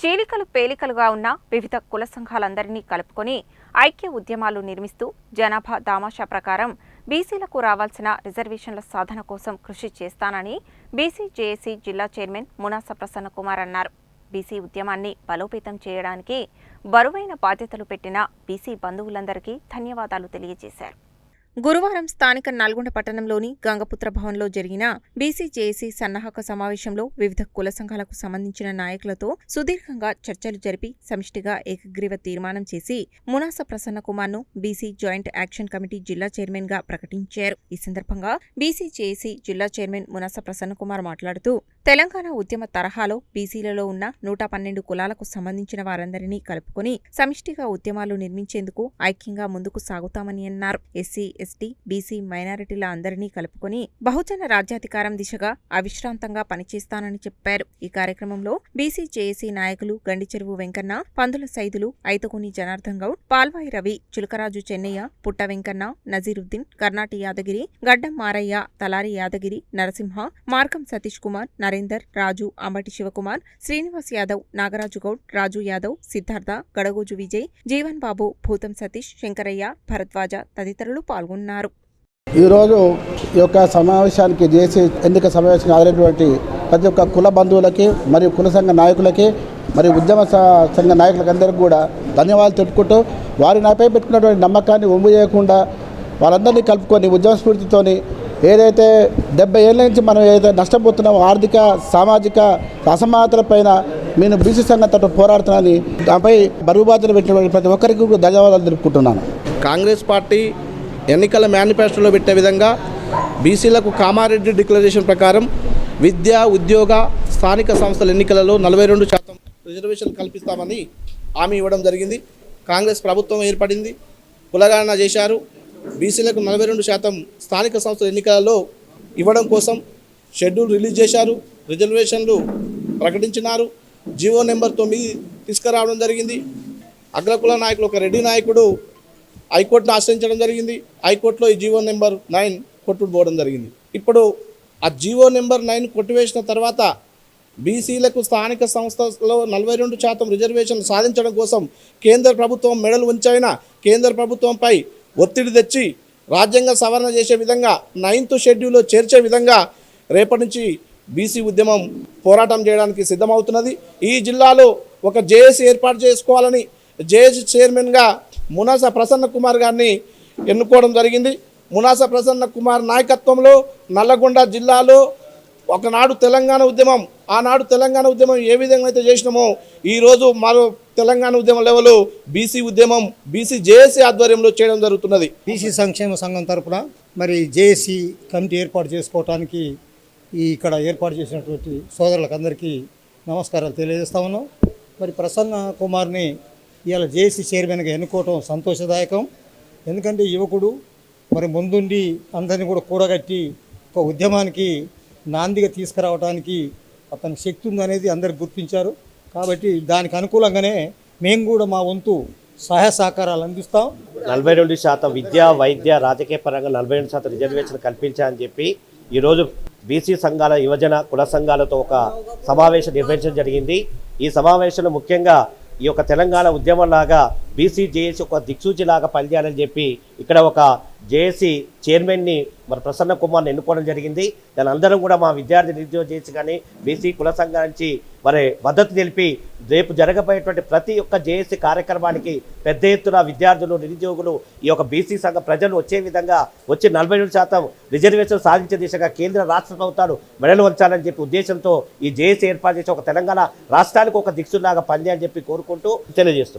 చీలికలు పేలికలుగా ఉన్న వివిధ కుల సంఘాలందరినీ కలుపుకొని ఐక్య ఉద్యమాలు నిర్మిస్తూ జనాభా దామాషా ప్రకారం బీసీలకు రావాల్సిన రిజర్వేషన్ల సాధన కోసం కృషి చేస్తానని బీసీ జేఏసీ జిల్లా చైర్మన్ మునాస ప్రసన్న కుమార్ అన్నారు. బీసీ ఉద్యమాన్ని బలోపేతం చేయడానికి బరువైన బాధ్యతలు పెట్టిన బీసీ బంధువులందరికీ ధన్యవాదాలు తెలియజేశారు. గురువారం స్థానిక నల్గొండ పట్టణంలోని గంగపుత్ర భవన్లో జరిగిన బీసీజేఏసీ సన్నాహక సమావేశంలో వివిధ కుల సంఘాలకు సంబంధించిన నాయకులతో సుదీర్ఘంగా చర్చలు జరిపి సమిష్టిగా ఏకగ్రీవ తీర్మానం చేసి మునాస ప్రసన్న కుమార్ను బీసీ జాయింట్ యాక్షన్ కమిటీ జిల్లా చైర్మన్గా ప్రకటించారు. ఈ సందర్భంగా బీసీజేఏసీ జిల్లా చైర్మన్ మునాస ప్రసన్న కుమార్ మాట్లాడుతూ తెలంగాణ ఉద్యమ తరహాలో బీసీలలో ఉన్న నూట పన్నెండు కులాలకు సంబంధించిన వారందరినీ కలుపుకొని సమిష్టిగా ఉద్యమాలు నిర్మించేందుకు ఐక్యంగా ముందుకు సాగుతామని అన్నారు. ఎస్సీ ఎస్టీ బీసీ మైనారిటీల అందరినీ కలుపుకొని బహుజన రాజ్యాధికారం దిశగా అవిశ్రాంతంగా పనిచేస్తానని చెప్పారు. ఈ కార్యక్రమంలో బీసీ జేఏసీ నాయకులు గండిచెరువు వెంకన్న పందుల సైదులు ఐతకుని జనార్దన్ గౌడ్ పాల్వాయి రవి చులకరాజు చెన్నయ్య పుట్ట వెంకన్న నజీరుద్దీన్ కర్ణాటి యాదగిరి గడ్డం మారయ్య తలారి యాదగిరి నరసింహ మార్కం సతీష్ కుమార్ నరేందర్ రాజు అంబటి శివకుమార్ శ్రీనివాస్ యాదవ్ నాగరాజు గౌడ్ రాజు యాదవ్ సిద్ధార్థ గడగోజు విజయ్ జీవన్ బాబు భూతం సతీష్ శంకరయ్య భరద్వాజ తదితరులు పాల్గొన్నారు. ఈరోజు ఈ యొక్క సమావేశానికి చేసి ఎన్నిక సమావేశానికి హాజరైనటువంటి ప్రతి ఒక్క కుల బంధువులకి మరియు కుల సంఘ నాయకులకి మరియు ఉద్యమ సంఘ నాయకులకందరికీ కూడా ధన్యవాదాలు తెలుపుకుంటూ వారి నాపై పెట్టుకున్నటువంటి నమ్మకాన్ని ఒమ్ము చేయకుండా వాళ్ళందరినీ కలుపుకొని ఉద్యమ స్ఫూర్తితోని ఏదైతే డెబ్బై ఏళ్ళ నుంచి మనం ఏదైతే నష్టపోతున్నామో ఆర్థిక సామాజిక అసమానతల పైన నేను బీసీ సంఘం తట్టు పోరాడుతున్నానని దానిపై బరువు బాధ్యత పెట్టినటువంటి ప్రతి ఒక్కరికి కూడా ధన్యవాదాలు తెలుపుకుంటున్నాను. కాంగ్రెస్ పార్టీ ఎన్నికల మేనిఫెస్టోలో పెట్టే విధంగా బీసీలకు కామారెడ్డి డిక్లరేషన్ ప్రకారం విద్య ఉద్యోగ స్థానిక సంస్థల ఎన్నికలలో నలభై రెండు శాతం రిజర్వేషన్ కల్పిస్తామని హామీ ఇవ్వడం జరిగింది. కాంగ్రెస్ ప్రభుత్వం ఏర్పడింది. కులగణన చేశారు. బీసీలకు నలభై రెండు శాతం స్థానిక సంస్థల ఎన్నికలలో ఇవ్వడం కోసం షెడ్యూల్ రిలీజ్ చేశారు రిజర్వేషన్లు ప్రకటించినారు. జీవో నెంబర్ తొమ్మిది తీసుకురావడం జరిగింది. అగ్రకుల నాయకులు ఒక రెడ్డి నాయకుడు హైకోర్టును ఆశ్రయించడం జరిగింది. హైకోర్టులో ఈ జీవో నెంబర్ నైన్ కొట్టుకుపోవడం జరిగింది. ఇప్పుడు ఆ జీవో నెంబర్ నైన్ కొట్టివేసిన తర్వాత బీసీలకు స్థానిక సంస్థలో నలభై రెండు శాతం రిజర్వేషన్ సాధించడం కోసం కేంద్ర ప్రభుత్వం మెడలు ఉంచైన కేంద్ర ప్రభుత్వంపై ఒత్తిడి తెచ్చి రాజ్యాంగ సవరణ చేసే విధంగా నైన్త్ షెడ్యూల్లో చేర్చే విధంగా రేపటి నుంచి బీసీ ఉద్యమం పోరాటం చేయడానికి సిద్ధమవుతున్నది. ఈ జిల్లాలో ఒక జేఏసీ ఏర్పాటు చేసుకోవాలని జేఏసీ చైర్మన్గా మునాస ప్రసన్న కుమార్ గారిని ఎన్నుకోవడం జరిగింది. మునాస ప్రసన్న కుమార్ నాయకత్వంలో నల్లగొండ జిల్లాలో ఒకనాడు తెలంగాణ ఉద్యమం ఆనాడు తెలంగాణ ఉద్యమం ఏ విధంగా అయితే చేసినామో ఈరోజు మరో తెలంగాణ ఉద్యమం లెవెల్ బీసీ ఉద్యమం బీసీ జేఏసీ ఆధ్వర్యంలో చేయడం జరుగుతున్నది. బీసీ సంక్షేమ సంఘం తరఫున మరి జేఏసీ కమిటీ ఏర్పాటు చేసుకోవటానికి ఈ ఇక్కడ ఏర్పాటు చేసినటువంటి సోదరులకందరికీ నమస్కారాలు తెలియజేస్తా ఉన్నాం. మరి ప్రసన్న కుమార్ని ఇవాళ జేఏసీ చైర్మన్గా ఎన్నుకోవటం సంతోషదాయకం. ఎందుకంటే యువకుడు మరి ముందుండి అందరిని కూడా కూడగట్టి ఒక ఉద్యమానికి నాందిగా తీసుకురావడానికి అతని శక్తి ఉందనేది అందరు గుర్తించారు. కాబట్టి దానికి అనుకూలంగానే మేము కూడా మా వంతు సహాయ సహకారాలు అందిస్తాం. నలభై రెండు శాతం విద్య వైద్య రాజకీయ పరంగా నలభై రెండు శాతం రిజర్వేషన్ కల్పించాలని చెప్పి ఈరోజు బీసీ సంఘాల యువజన కుల సంఘాలతో ఒక సమావేశం నిర్వహించడం జరిగింది. ఈ సమావేశంలో ముఖ్యంగా ఈ యొక్క తెలంగాణ ఉద్యమంలాగా బీసీ జేఏసీ ఒక దిక్సూచిలాగా పనిచేయాలని చెప్పి ఇక్కడ ఒక జేఏసీ చైర్మన్ని మరి ప్రసన్న కుమార్ని ఎన్నుకోవడం జరిగింది. దాని అందరం కూడా మా విద్యార్థి నిరుద్యోగ చేసి కానీ బీసీ కుల సంఘం నుంచి మరి మద్దతు తెలిపి రేపు జరగబోయేటువంటి ప్రతి ఒక్క జేఏసీ కార్యక్రమానికి పెద్ద ఎత్తున విద్యార్థులు నిరుద్యోగులు ఈ యొక్క బీసీ సంఘ ప్రజలు వచ్చే విధంగా వచ్చి నలభై రెండు శాతం రిజర్వేషన్ సాధించే దిశగా కేంద్ర రాష్ట్ర ప్రభుత్వాలు మెడలు వంచాలని చెప్పి ఉద్దేశంతో ఈ జేఏసీ ఏర్పాటు చేసి ఒక తెలంగాణ రాష్ట్రానికి ఒక దిక్సులాగా పనిచేయాలని చెప్పి కోరుకుంటూ తెలియజేస్తున్నాం.